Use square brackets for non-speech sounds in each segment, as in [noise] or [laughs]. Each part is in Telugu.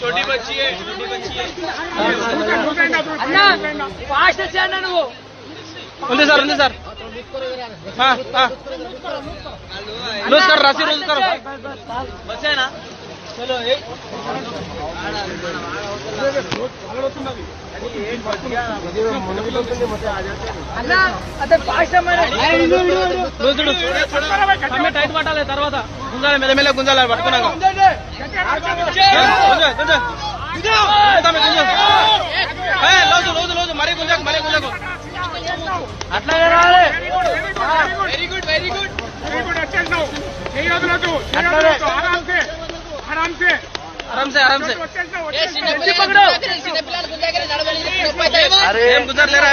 छोटी बच्ची है छोटी बच्ची है అన్నా ఫాస్ట్ వచ్చాను నువ్వు ఉంది సార్ ఉంది సార్ లూజ్ కర్ రసి లూజ్ కర్ బస్ है ना चलो एक అన్నా అతను ఫాస్ట్ లూజ్ చూడు అమ్మే టైట్ పట్టాలి తర్వాత గుంజాలి మెల్ల మెల్ల గుంజాలి పట్టుకున్నాక గుంజ గుంజ లోజు లోజు లోజు మరీ గుంజకు మరీ గుంజకు అట్లాగే రాలే వెరీ గుడ్ వెరీ గుడ్ ఆరామ్ సే ఆరామ్ సే ఏం గుంజర్లేరా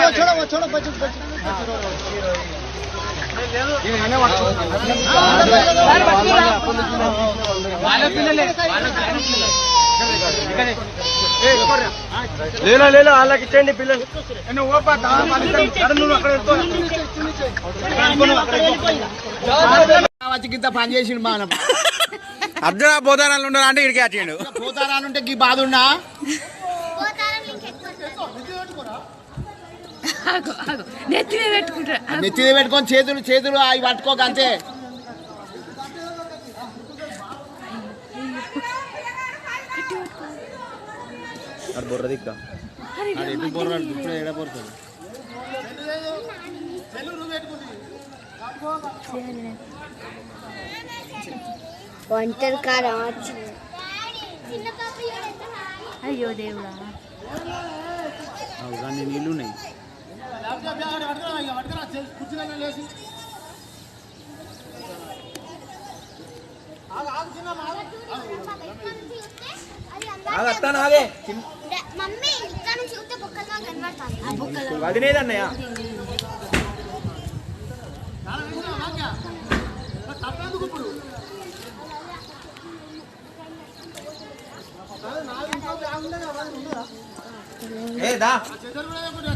లేలా లేలా వాళ్ళకి ఇచ్చేయండి పిల్లలు. గింత పని చేసిండు మనం [laughs] అర్జున బోధానాలు ఉండాలి అంటే ఇడికి వచ్చిండు పోతారానుంటే గీ బాధ ఉన్నా? నెత్తి మీద పెట్టుకొని చేతులు చేతులు అవి పట్టుకోక అంతే. ఆడు ఎటు బొర్రాడు ఇప్పుడు ఎడ పడుతుంది? ఒంటరి కారం వచ్చి. అయ్యో దేవుడా. కానీ నీళ్ళు ఉన్నాయి? మమ్మీ ఇక్కడ నుంచి చూస్తే బొక్కలుగా కనబడతాను ఆ బొక్కలు వదిలేదన్నయ్య. ఏ దా.